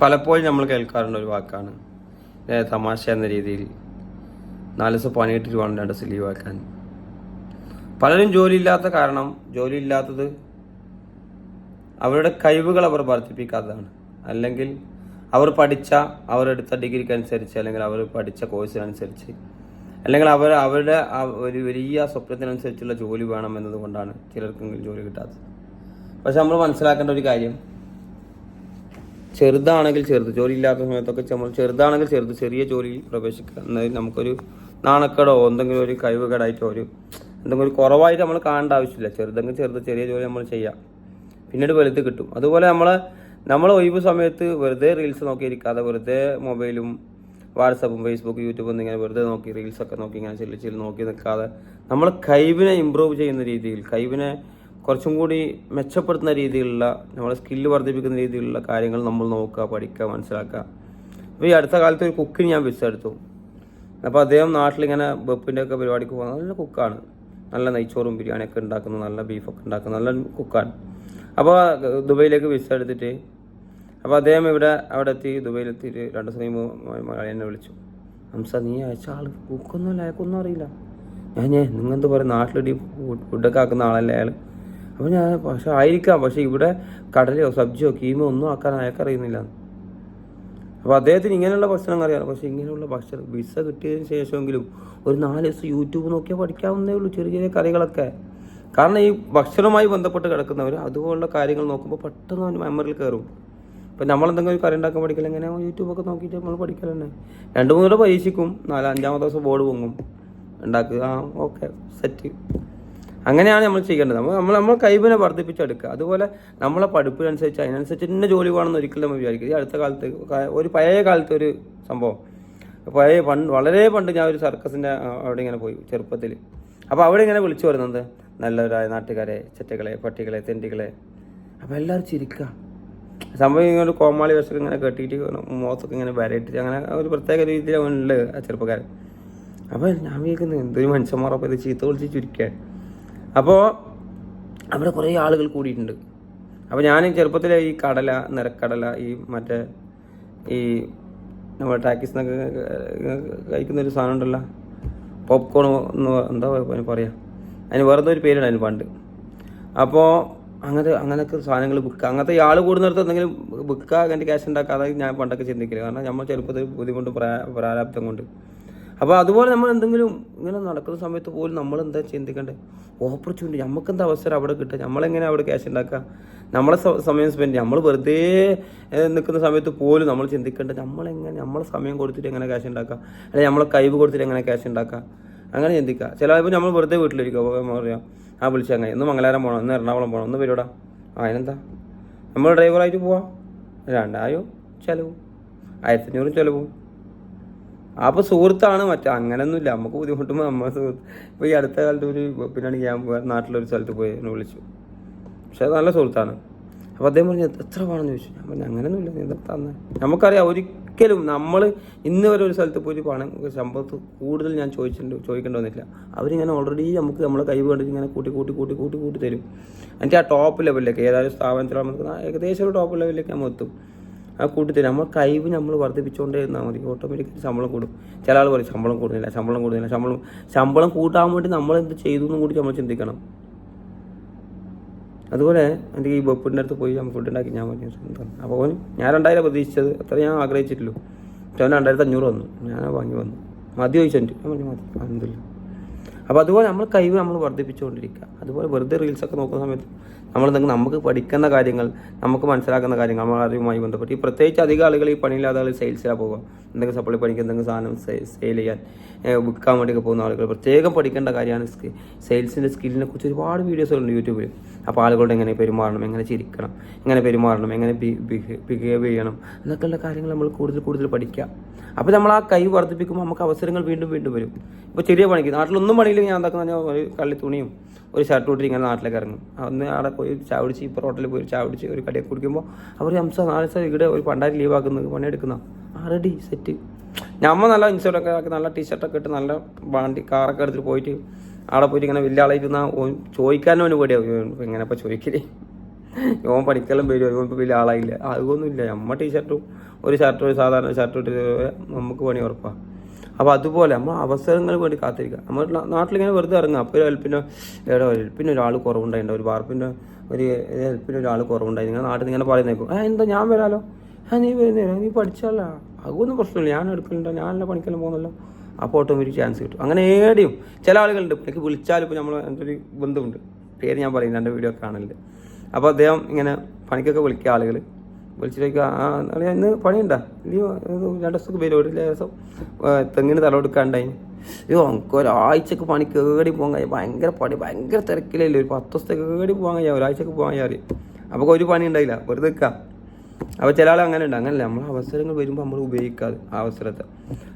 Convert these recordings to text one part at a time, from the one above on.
പലപ്പോഴും നമ്മൾ കേൾക്കാറുണ്ട് ഒരു വാക്കാണ്. തമാശ എന്ന രീതിയിൽ. നാല് ദിവസം പണിയിട്ട് വേണം രണ്ട് ദിവസം ലീവ് ആക്കാൻ. പലരും ജോലിയില്ലാത്ത കാരണം ജോലിയില്ലാത്തത് അവരുടെ കഴിവുകൾ അവർ വർദ്ധിപ്പിക്കാത്തതാണ്. അല്ലെങ്കിൽ അവർ പഠിച്ച അവരെടുത്ത ഡിഗ്രിക്ക് അനുസരിച്ച് അല്ലെങ്കിൽ അവർ പഠിച്ച കോഴ്സിനനുസരിച്ച് അല്ലെങ്കിൽ അവർ അവരുടെ ഒരു വലിയ സ്വപ്നത്തിനനുസരിച്ചുള്ള ജോലി വേണം എന്നതുകൊണ്ടാണ് ചിലർക്കെങ്കിലും ജോലി കിട്ടാത്തത്. പക്ഷെ നമ്മൾ മനസ്സിലാക്കേണ്ട ഒരു കാര്യം ചെറുതാണെങ്കിൽ ചെറുത്. ജോലി ഇല്ലാത്ത സമയത്തൊക്കെ നമ്മൾ ചെറുതാണെങ്കിൽ ചെറുത്. ചെറിയ ജോലിയിൽ എന്നാൽ നമുക്കൊരു നാണക്കേടോ എന്തെങ്കിലും ഒരു കഴിവുകേടായിട്ടോ ഒരു എന്തെങ്കിലും ഒരു കുറവായിട്ട് നമ്മൾ കാണേണ്ട ആവശ്യമില്ല. ചെറുതെങ്കിൽ ചെറുത് ചെറിയ ജോലി നമ്മൾ ചെയ്യാം. പിന്നീട് വലുത് കിട്ടും. അതുപോലെ നമ്മൾ നമ്മൾ ഒഴിവ് സമയത്ത് വെറുതെ റീൽസ് നോക്കിയിരിക്കാതെ വെറുതെ മൊബൈലും വാട്സപ്പും ഫേസ്ബുക്കും യൂട്യൂബും എന്നിങ്ങനെ വെറുതെ നോക്കി റീൽസൊക്കെ നോക്കി ഇങ്ങനെ ചെല്ലി ചെല്ലി നോക്കി നിൽക്കാതെ നമ്മൾ കഴിവിനെ ഇമ്പ്രൂവ് ചെയ്യുന്ന രീതിയിൽ കഴിവിനെ കുറച്ചും കൂടി മെച്ചപ്പെടുത്തുന്ന രീതിയിലുള്ള നമ്മുടെ സ്കില്ല് വർദ്ധിപ്പിക്കുന്ന രീതിയിലുള്ള കാര്യങ്ങൾ നമ്മൾ നോക്കുക പഠിക്കുക മനസ്സിലാക്കുക. അപ്പോൾ ഈ അടുത്ത കാലത്ത് ഒരു കുക്കിന് ഞാൻ വിസ എടുത്തു. അപ്പോൾ അദ്ദേഹം നാട്ടിലിങ്ങനെ ബപ്പിന്റെ ഒക്കെ പരിപാടിക്ക് പോകുന്ന നല്ല കുക്കാണ് നല്ല നെയ്ച്ചോറും ബിരിയാണിയൊക്കെ ഉണ്ടാക്കുന്ന നല്ല ബീഫൊക്കെ ഉണ്ടാക്കുന്ന നല്ല കുക്കാണ് അപ്പോൾ ദുബൈയിലേക്ക് വിസ അപ്പോൾ അദ്ദേഹം ഇവിടെ അവിടെ എത്തി ദുബൈയിലെത്തിയിട്ട് രണ്ട് ദിവസം കഴിയുമ്പോൾ എന്നെ വിളിച്ചു. ഹംസ നീ അയച്ച ആൾ കുക്കൊന്നുമില്ല അയാൾക്കൊന്നും അറിയില്ല. ഞാൻ ഞാൻ നിങ്ങെന്ത് പറയും നാട്ടിലൊരു ഫുഡൊക്കെ ആക്കുന്ന ആളല്ലേ അയാൾ അപ്പോൾ ഞാൻ പക്ഷെ ആയിരിക്കാം. പക്ഷെ ഇവിടെ കടലയോ സബ്ജിയോ കീമോ ഒന്നും ആക്കാൻ അയാൾക്കറിയുന്നില്ല അപ്പോൾ അദ്ദേഹത്തിന് ഇങ്ങനെയുള്ള ഭക്ഷണം അറിയാം പക്ഷേ ഇങ്ങനെയുള്ള ഭക്ഷണം വിസ കിട്ടിയതിന് ശേഷമെങ്കിലും ഒരു നാല് ദിവസം യൂട്യൂബ് നോക്കിയാൽ പഠിക്കാവുന്നേ ഉള്ളൂ ചെറിയ ചെറിയ കറികളൊക്കെ. കാരണം ഈ ഭക്ഷണവുമായി ബന്ധപ്പെട്ട് കിടക്കുന്നവർ അതുപോലുള്ള കാര്യങ്ങൾ നോക്കുമ്പോൾ പെട്ടെന്ന് അവൻ മെമ്മറിയിൽ കയറും ഇപ്പം നമ്മളെന്തെങ്കിലും ഒരു കറി ഉണ്ടാക്കാൻ പഠിക്കില്ല എങ്ങനെ യൂട്യൂബൊക്കെ നോക്കിയിട്ട് നമ്മൾ പഠിക്കൽ തന്നെ. രണ്ട് മൂന്ന് പരീക്ഷിക്കും. നാല് അഞ്ചാമത്തെ ദിവസം ബോർഡ് പൊങ്ങും. ഉണ്ടാക്കുക. ആ ഓക്കെ സെറ്റ് അങ്ങനെയാണ് നമ്മൾ ചെയ്യേണ്ടത്. നമ്മൾ നമ്മൾ നമ്മൾ കൈവിനെ വർദ്ധിപ്പിച്ചെടുക്കുക. അതുപോലെ നമ്മളെ പഠിപ്പിനനുസരിച്ച് അതിനനുസരിച്ച് ഇന്ന ജോലി വേണമെന്ന് ഒരിക്കലും നമ്മൾ വിചാരിക്കുക ഈ അടുത്ത കാലത്ത് ഒരു പഴയ കാലത്ത് ഒരു സംഭവം. പഴയ പണ്ട് വളരെ പണ്ട് ഞാൻ ഒരു സർക്കസിന്റെ അവിടെ ഇങ്ങനെ പോയി ചെറുപ്പത്തിൽ അപ്പോൾ അവിടെ ഇങ്ങനെ വിളിച്ചു വരുന്നത് നല്ലവരായ നാട്ടുകാരെ ചെറ്റകളെ പട്ടികളെ തെണ്ടികളെ. അപ്പോൾ എല്ലാവരും ചിരിക്കുക. സംഭവം ഇങ്ങനെ കോമാളി വേഷമൊക്കെ ഇങ്ങനെ കെട്ടിയിട്ട് മോത്തൊക്കെ ഇങ്ങനെ വരയിട്ടിട്ട് അങ്ങനെ ഒരു പ്രത്യേക അവനുണ്ട് ആ ചെറുപ്പക്കാരൻ. അപ്പോൾ ഞാൻ വിളിക്കുന്നത് എന്തൊരു മനുഷ്യന്മാർ അപ്പോൾ ഇത് ചീത്ത വിളിച്ച് ചുരുക്കുക അപ്പോൾ അവിടെ കുറേ ആളുകൾ കൂടിയിട്ടുണ്ട്. അപ്പോൾ ഞാൻ ചെറുപ്പത്തിൽ ഈ കടല നിരക്കടല ഈ മറ്റേ ഈ നമ്മുടെ എന്നൊക്കെ കഴിക്കുന്ന ഒരു സാധനം ഉണ്ടല്ലോ. പോപ്കോൺ എന്ന് എന്താ അതിന് പറയാം? അതിന് വേറെ ഒരു പേരുണ്ടായിരുന്നു പണ്ട്. അപ്പോൾ അങ്ങനത്തെ അങ്ങനത്തെ സാധനങ്ങൾ വിൽക്കുക അങ്ങനത്തെ ഈ ആൾ കൂടുന്നിടത്ത് എന്തെങ്കിലും വിൽക്കുക അങ്ങനെ ക്യാഷ് ഉണ്ടാക്കുക അതായത് ഞാൻ പണ്ടൊക്കെ ചിന്തിക്കില്ല കാരണം നമ്മൾ ചെറുപ്പത്തിൽ ബുദ്ധിമുട്ട് പ്രാ- പ്രാരാബ്ദം കൊണ്ട് അപ്പോൾ അതുപോലെ നമ്മൾ എന്തെങ്കിലും ഇങ്ങനെ നടക്കുന്ന സമയത്ത് പോലും നമ്മൾ എന്താ ചിന്തിക്കേണ്ടത് ഓപ്പർച്യൂണിറ്റി നമുക്ക് എന്താ അവസരം അവിടെ കിട്ടുക? നമ്മളെങ്ങനെ അവിടെ ക്യാഷ് ഉണ്ടാക്കുക? നമ്മളെ സമയം സ്പെൻഡ് നമ്മൾ വെറുതെ നിൽക്കുന്ന സമയത്ത് പോലും നമ്മൾ ചിന്തിക്കേണ്ടത് നമ്മളെങ്ങനെ നമ്മളെ സമയം കൊടുത്തിട്ട് എങ്ങനെ ക്യാഷ് ഉണ്ടാക്കുക? അല്ലെങ്കിൽ നമ്മളെ കൈവ് കൊടുത്തിട്ട് എങ്ങനെ ക്യാഷ് ഉണ്ടാക്കുക? അങ്ങനെ ചിന്തിക്കുക. ചിലപ്പോൾ നമ്മൾ വെറുതെ വീട്ടിലിരിക്കുക. അപ്പോൾ പറയാം ആ വിളിച്ചാൽ അങ്ങനെ ഇന്ന് മംഗലാരം പോകണം ഇന്ന് എറണാകുളം പോകണം ഒന്ന് പരിപാടാ ആ അതിനെന്താ? നമ്മൾ ഡ്രൈവറായിട്ട് പോവാം. രണ്ടായിരം ചിലവും. ആയിരത്തഞ്ഞൂറും ചിലവും. അപ്പോൾ സുഹൃത്താണ് മറ്റേ. അങ്ങനെയൊന്നുമില്ല നമുക്ക് ബുദ്ധിമുട്ടുമ്പോൾ നമ്മൾ സുഹൃത്ത് ഇപ്പോൾ ഈ അടുത്ത കാലത്ത് ഒരു പിന്നാണ് ഞാൻ നാട്ടിലൊരു സ്ഥലത്ത് പോയി എന്നെ വിളിച്ചു. പക്ഷെ അത് നല്ല സുഹൃത്താണ്. അപ്പോൾ അദ്ദേഹം പറഞ്ഞു എത്ര പാണെന്ന് ചോദിച്ചു? ഞാൻ പറഞ്ഞു അങ്ങനെയൊന്നുമില്ല നീ തന്നെ. നമുക്കറിയാം ഒരിക്കലും നമ്മൾ ഇന്ന് വരെ ഒരു സ്ഥലത്ത് പോയിട്ട് പണം ശമ്പളത്ത് കൂടുതൽ ഞാൻ ചോദിച്ചിട്ടുണ്ട് ചോദിക്കേണ്ടി വന്നില്ല അവരിങ്ങനെ ഓൾറെഡി നമുക്ക് നമ്മളെ കൈ കണ്ടിട്ട് ഇങ്ങനെ കൂട്ടി കൂട്ടി കൂട്ടി കൂട്ടി കൂട്ടി തരും. എന്നിട്ട് ആ ടോപ്പ് ലെവലിലേക്ക് ഏതായാലും സ്ഥാപനത്തിലാണ് നമുക്ക് ഏകദേശം ഒരു ടോപ്പ് ലെവലിലേക്ക് നമ്മൾ എത്തും. ആ കൂട്ടിത്തരും നമ്മൾ കഴിവ് നമ്മൾ വർദ്ധിപ്പിച്ചുകൊണ്ടേ ഇരുന്നാൽ മതി ഓട്ടോമാറ്റിക്കലി ശമ്പളം കൂടും. ചില ആൾ പറയും ശമ്പളം കൂടുന്നില്ല ശമ്പളം കൂടുന്നില്ല ശമ്പളം ശമ്പളം കൂട്ടാൻ വേണ്ടി നമ്മൾ എന്ത് ചെയ്തു എന്നും കൂടി നമ്മൾ ചിന്തിക്കണം. അതുപോലെ എന്റെ ഈ ബപ്പിന്റെ അടുത്ത് പോയി ഞാൻ ഫുഡ് ഉണ്ടാക്കി ഞാൻ പറഞ്ഞു അപ്പോൾ ഞാൻ രണ്ടായിരം പ്രതീക്ഷിച്ചത് അത്ര ഞാൻ ആഗ്രഹിച്ചിട്ടുള്ളൂ അവൻ രണ്ടായിരത്തി അഞ്ഞൂറ് വന്നു. ഞാൻ വാങ്ങി വന്നു. മതി ചോദിച്ചു ഞാൻ പറഞ്ഞു മതി അപ്പോൾ അതുപോലെ നമ്മൾ കഴിവ് നമ്മൾ വർദ്ധിപ്പിച്ചുകൊണ്ടിരിക്കുക. അതുപോലെ വെറുതെ റീൽസൊക്കെ നോക്കുന്ന സമയത്ത് നമ്മൾ നമുക്ക് പഠിക്കുന്ന കാര്യങ്ങൾ നമുക്ക് മനസ്സിലാക്കുന്ന കാര്യങ്ങൾ നമ്മൾ അറിവുമായി ബന്ധപ്പെട്ട് ഈ പ്രത്യേകിച്ച് അധികം ആളുകൾ ഈ പണിയില്ലാതെ ആളുകൾ സെയിൽസിലാണ് പോകുക. എന്തെങ്കിലും സപ്ലൈ പണിക്ക് എന്തെങ്കിലും സാധനം സെയിൽ ചെയ്യാൻ വിൽക്കാൻ വേണ്ടിയൊക്കെ പോകുന്ന ആളുകൾ. പ്രത്യേകം പഠിക്കേണ്ട കാര്യമാണ് സെയിൽസിന്റെ സ്കില്ലിനെ കുറിച്ച് ഒരുപാട് വീഡിയോസുകളുണ്ട് യൂട്യൂബിൽ അപ്പോൾ ആളുകളോട് എങ്ങനെ പെരുമാറണം എങ്ങനെ ചിരിക്കണം എങ്ങനെ പെരുമാറണം എങ്ങനെ ബിഹേവ് ചെയ്യണം എന്നൊക്കെയുള്ള കാര്യങ്ങൾ നമ്മൾ കൂടുതൽ കൂടുതൽ പഠിക്കുക. അപ്പോൾ നമ്മൾ ആ കൈ വർദ്ധിപ്പിക്കുമ്പോൾ നമുക്ക് അവസരങ്ങൾ വീണ്ടും വീണ്ടും വരും. ഇപ്പോൾ ചെറിയ പണിക്ക് നാട്ടിലൊന്നും പണിയില്ലെങ്കിൽ ഞാൻ എന്താക്കുന്ന ഒരു കള്ളി തുണിയും ഒരു ഷർട്ട് ഇട്ടിട്ട് ഇങ്ങനെ നാട്ടിലേക്ക് ഇറങ്ങും. അന്ന് അവിടെ പോയി ചാവിടിച്ച് ഇപ്പോൾ ഹോട്ടലിൽ പോയി ചാവിടിച്ച് ഒരു കടയൊക്കെ കുടിക്കുമ്പോൾ അവർ ഹംസ നാളെ സാർ ഇവിടെ ഒരു പണ്ടാരി ലീവ് ആക്കുന്നത് പണിയെടുക്കുന്ന ആ റെഡി സെറ്റ് ഞമ്മ നല്ല ഇൻഷുറൊക്കെ ആക്കി നല്ല ടീഷർട്ടൊക്കെ ഇട്ട് നല്ല വണ്ടി കാറൊക്കെ എടുത്തിട്ട് പോയിട്ട് അവിടെ പോയിട്ട് ഇങ്ങനെ വലിയ ആളായിരുന്ന ചോദിക്കാനും അവന് പേടിയാവും ഇങ്ങനെ ഇപ്പോൾ ചോദിക്കലേ? ഓൻ പണിക്കെല്ലാം വരും ഓൻ വലിയ ആളായില്ല. അതൊന്നുമില്ല. നമ്മ ടീഷർട്ടും ഒരു ഷർട്ടും ഒരു സാധാരണ ഷർട്ടും ഇട്ട് നമുക്ക് പണി ഉറപ്പാണ് അപ്പോൾ അതുപോലെ നമ്മൾ അവസരങ്ങൾ വേണ്ടി കാത്തിരിക്കുക നമ്മൾ നാട്ടിലിങ്ങനെ വെറുതെ ഇറങ്ങുക. അപ്പോൾ ഒരു ഹെൽപ്പിന് എവിടെ ഒരു ഹെൽപ്പിന് ഒരാൾ കുറവുണ്ടായിട്ടുണ്ട് ഒരു വാർപ്പിന്റെ ഒരു ഹെൽപ്പിന് ഒരാൾ കുറവുണ്ടായി നിങ്ങൾ നാട്ടിൽ ഇങ്ങനെ പറയുന്നേക്കും ആ എന്താ ഞാൻ വരാലോ? ആ നീ വരുന്നേരോ? നീ പഠിച്ചാലോ അതൊന്നും പ്രശ്നമില്ല. ഞാൻ എടുക്കലുണ്ടോ? ഞാനല്ല പണിക്കെല്ലാം പോകുന്നല്ലോ. അപ്പോൾ ഓട്ടോമാറ്റിക് ചാൻസ് കിട്ടും. അങ്ങനെ ഏടിയും. ചില ആളുകളുണ്ട്. എനിക്ക് വിളിച്ചാൽ ഇപ്പോൾ നമ്മൾ എന്റെ ഒരു ബന്ധമുണ്ട്. പേര് ഞാൻ പറയുന്നത് എന്റെ വീഡിയോ കാണലുണ്ട് അപ്പോൾ അദ്ദേഹം ഇങ്ങനെ പണിക്കൊക്കെ വിളിക്കുക ആളുകൾ വിളിച്ചിട്ട് ചോദിക്കുക ആ ഇന്ന് പണിയുണ്ടാ? നീ രണ്ട് ദിവസത്തേക്ക് പേര് ഒരു ദിവസം തെങ്ങിന് തല കൊടുക്കാണ്ടായി. അയ്യോ നമുക്ക് ഒരാഴ്ചക്ക് പണി കേടി പോകാൻ കഴിയും. ഭയങ്കര പണി. ഭയങ്കര തിരക്കിലല്ലേ? ഒരു പത്ത് ദിവസത്തെ കേടി പോകാൻ കഴിയാം. ഒരാഴ്ചക്ക് പോകാൻ കഴിയാറ് അപ്പോൾ ഒരു പണി ഉണ്ടായില്ല. വെറുതെ നിൽക്കാം അപ്പോൾ ചില ആൾ അങ്ങനെ ഉണ്ട് അങ്ങനല്ല. നമ്മൾ അവസരങ്ങൾ വരുമ്പോൾ നമ്മൾ ഉപയോഗിക്കാതെ ആ അവസരത്തെ.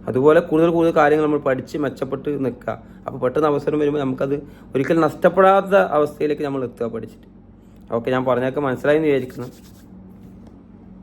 അതുപോലെ കൂടുതൽ കൂടുതൽ കാര്യങ്ങൾ നമ്മൾ പഠിച്ച് മെച്ചപ്പെട്ട് നിൽക്കുക അപ്പോൾ പെട്ടെന്ന് അവസരം വരുമ്പോൾ നമുക്കത് ഒരിക്കലും നഷ്ടപ്പെടാത്ത അവസ്ഥയിലേക്ക് നമ്മൾ എത്തുക പഠിച്ചിട്ട്. ഓക്കെ ഞാൻ പറഞ്ഞൊക്കെ മനസ്സിലായി എന്ന് വിചാരിക്കുന്നു.